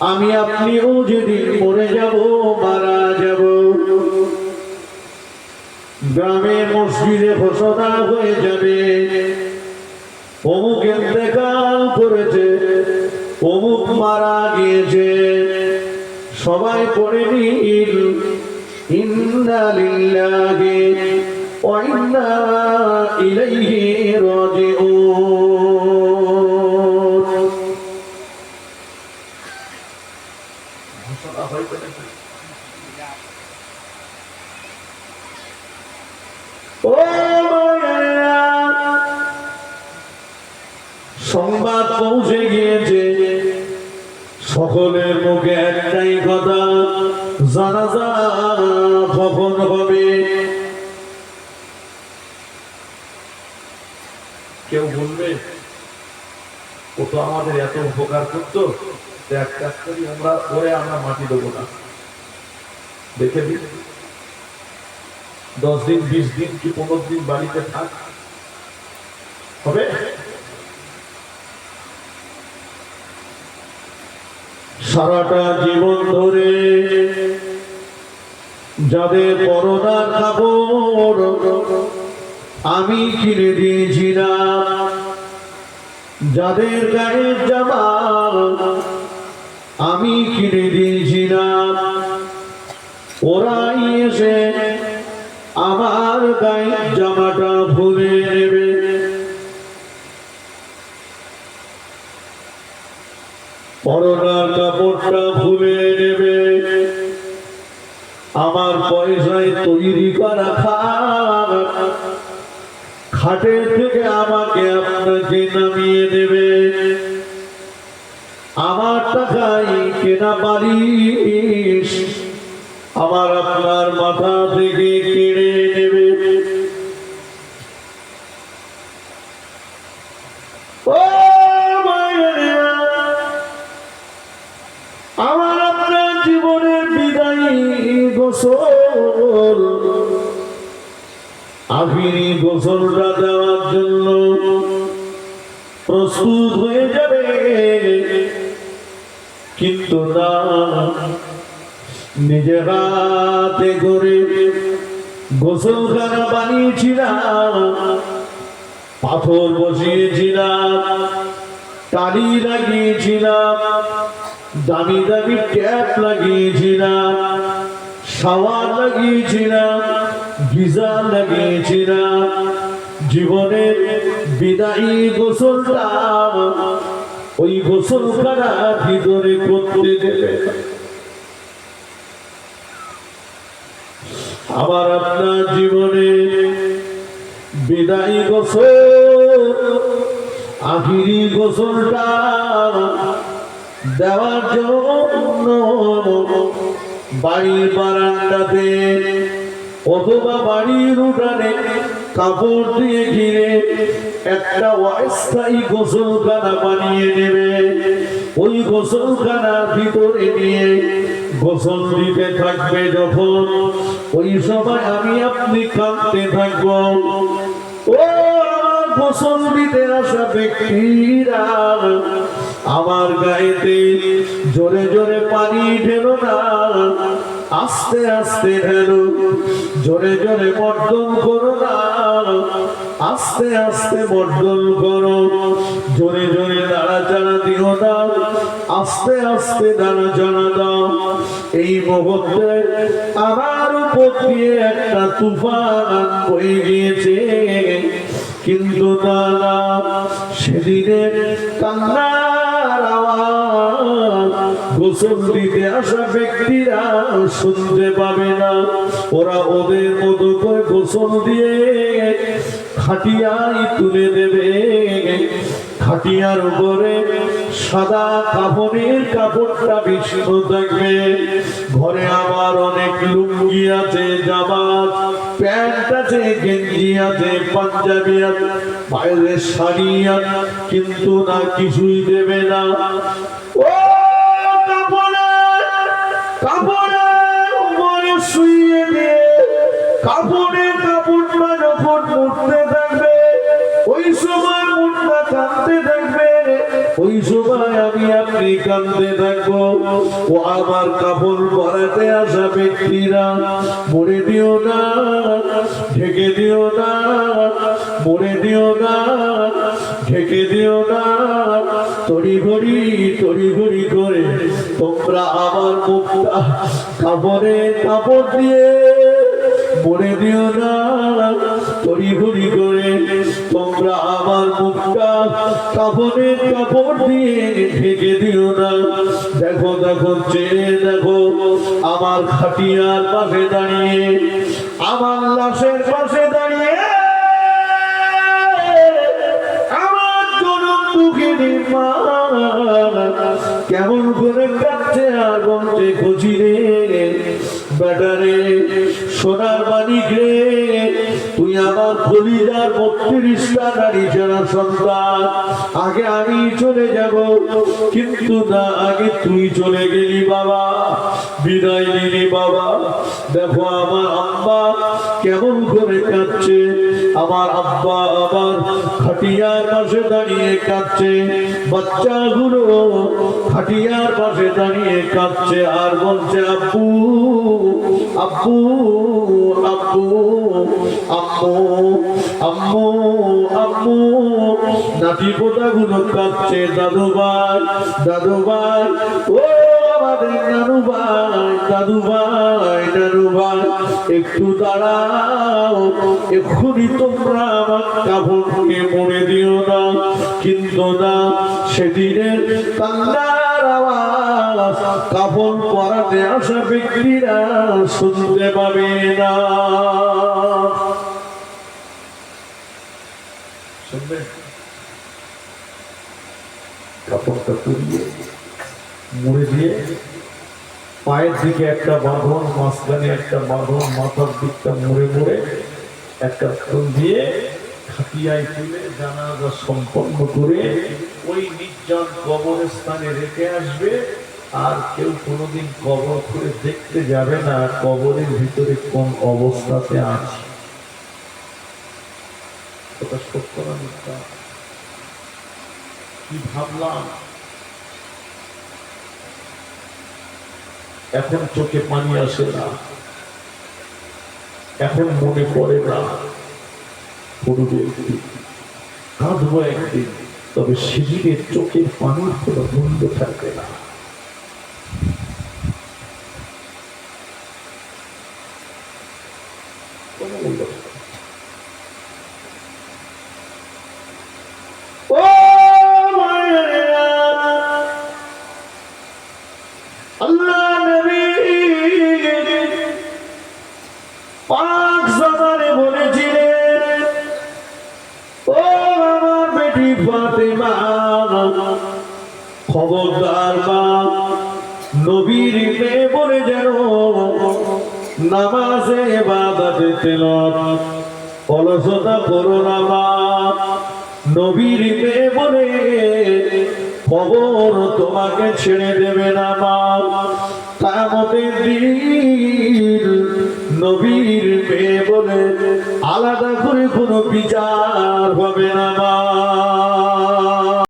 আমি আপনিও যেদিন মরে যাব, মারা যাব। গ্রামে মসজিদে ঘোষণা হয়ে যাবে। অমুক ইন্তেকাল করেছে, অমুক মারা গিয়েছে। সবাই পড়ে নিল, ইন্না লিল্লাহি ওয়া ইন্না ইলাইহি রাজিউন। সংবাদ পৌঁছে গিয়েছে। সকলের মুখে একটাই কথা জানাজা কখন হবে। কেউ বলবে, ও তো আমাদের এত উপকার করতো এক কাজ করি আমরা, ওরে আমরা মাটি দেবো না। দেখে দিন। দশ দিন, বিশ দিন কি পনেরো দিন বাড়িতে থাক? হবে? সারাটা জীবন ধরে যাদের করোনার কাপড় আমি কিনে দিয়েছিলাম যাদের গায়ের জামা আমি কিনে দিয়েছিলাম ওরাই এসে খাটের থেকে আমাকে আপনাকে নামিয়ে দেবে আমার টাকায় কেনা বাড়িস আমার আপনার মাথা থেকে কেড়ে নেবে আমার আপনার জীবনের বিদায়ী গোসল। আখিরি গোসলটা দেওয়ার জন্য প্রস্তুত হয়ে যাবে। কিন্তু না, নিজের হাতে করে গোসলখানা বানিয়েছিলাম, পাথর বসিয়েছিলাম, টালি লাগিয়েছিলাম, দামি দামি ট্যাপ লাগিয়েছিলাম শাওয়ার লাগিয়েছিলাম গিজার লাগিয়েছিলাম জীবনের বিদায়ী গোসলটা ওই গোসলখানা ভিতরে করতে দেবে না। আবার আপনার জীবনে বিদায়ী গোসল, আখিরি গোসলটা দেওয়ার জন্য বাড়ির বারান্দাতে অথবা বাড়ির উঠানে কাপড় দিয়ে ঘিরে, একটা অস্থায়ী গোসলখানা বানিয়ে নেবে। ওই গোসলখানার ভিতরে নিয়ে গোসল দিতে থাকবে যখন। ওই সময় আমি আপনি কাঁদতে থাকব। ও আমার গোসল দিতে আসা ব্যক্তিরা, আমার গায়েতে জোরে জোরে পানি ঢেলো না। আস্তে আস্তে ঢেলো জোরে জোরে মর্দন করো না। আস্তে আস্তে মর্দন করো। জোরে জোরে দাঁড়াচাড়া দিও না। আস্তে আস্তে দাঁড়াচাড়া দাও। এই মুহূর্তে আমার উপর দিয়ে একটা তুফান বয়ে গিয়েছে। কিন্তু না সেদিনের আওয়াজ গোসল দিতে আসা ব্যক্তিরা শুনতে পাবে না। ওরা ওদের মতো করে গোসল দিয়ে খাটিয়াই তুলে দেবে। খাটিয়ার উপরে সাদা কাপড়ের কাপড়টা বিষ্ণু থাকবে। ঘরে আমার অনেক লুঙ্গি আছে জামা প্যান্ট আছে, গেঞ্জি আছে, পাঞ্জাবি আছে বাইরে শাড়ি কিন্তু না কিছুই দেবে না। ও কাপড়ে উপরে শুয়ে দিয়ে কাপড়ের কাপড়টা যখন উঠতে থাকবে। ওই সময় মনটা কাঁদতে থাকবে। ওই সময় আমি আপনি কান্দে থাকব। ও আমার কাপড় পরাতে আসা ব্যক্তিরা, মরে দিও না, ঢেকে দিও না, মরে দিও না, ঢেকে দিও না। তড়ি ঘড়ি তড়ি ঘড়ি করে তোমরা আমার মুখটা কাপড়ে কাপড় দিয়ে মরে দিও না। তড়ি ঘড়ি করে তোমরা আমার মুখটা কাপড়ে কাপড় দিয়ে ঢেকে দিও না। দেখো দেখো, চেয়ে দেখো, আমার খাটিয়ার পাশে দাঁড়িয়ে, আমার লাশের পাশে কেমন করে আর বলছে খুশি রে ব্যাটারে, সোনার মানিক রে তুই আমার কলিজার বত্রিশটা গাড়ি ছাড়া সন্তান, আগে আমি চলে যাব, কিন্তু না, আগে তুই চলে গেলি বাবা। বিদায় নিলি বাবা। দেখো আমার আম্মা কেমন করে কাঁদছে? আমার আব্বা আমার খাটিয়ার পাশে দাঁড়িয়ে কাঁদছে। বাচ্চাগুলো খাটিয়ার পাশে দাঁড়িয়ে কাঁদছে আর বলছে, আব্বু আব্বু আব্বু, আম্মু আম্মু আম্মু। নাতি পোতাগুলো কাঁদছে দাদু ভাই দাদু ও একটু দাঁড়াও, এক্ষুনি তোমরা আমার কাপড়কে মনে দিও না। কিন্তু না, সেদিনের কান্নার আওয়াজ, কাপড় পরাতে আসা ব্যক্তিরা শুনতে পাবে না। কাপড়টা তুলিয়ে। মুড়ে দিয়ে পায়ের দিকে একটা বাঁধন, মাঝখানে একটা বাঁধন, মাথার দিকটা মুড়ে মুড়ে একটা ফুল দিয়ে খাটিয়ায় তুলে জানাজা সম্পন্ন করে ওই নির্জন কবরের স্থানে রেখে আসবে। আর কেউ কোনোদিন কবর করে দেখতে যাবে না কবরের ভিতরে কোন অবস্থাতে আছে। ওটা সত্য না কি ভাবলাম? এখন চোখে পানি আসে না। এখন মনে পড়ে না। পড়বে একদিন, কাঁদবো একদিন, তবে সেদিকে চোখের পানির কোনো মূল্য থাকবে না কোনো মূল্য থাকবে না। ও মায়েরা আল্লাহ নবী পাক জামানে বলেছিলেন ও আমার ফাতেমা, খবরদার মা, নবীর মেয়ে বলে যেন নামাজে বাদাতে তেলত অলসতা করো না মা, নবীর মেয়ে বলে খবর তোমাকে ছেড়ে দেবে না মা। কামতের দিন নবীর মেয়ে বলে আলাদা করে কোনো বিচার হবে না মা।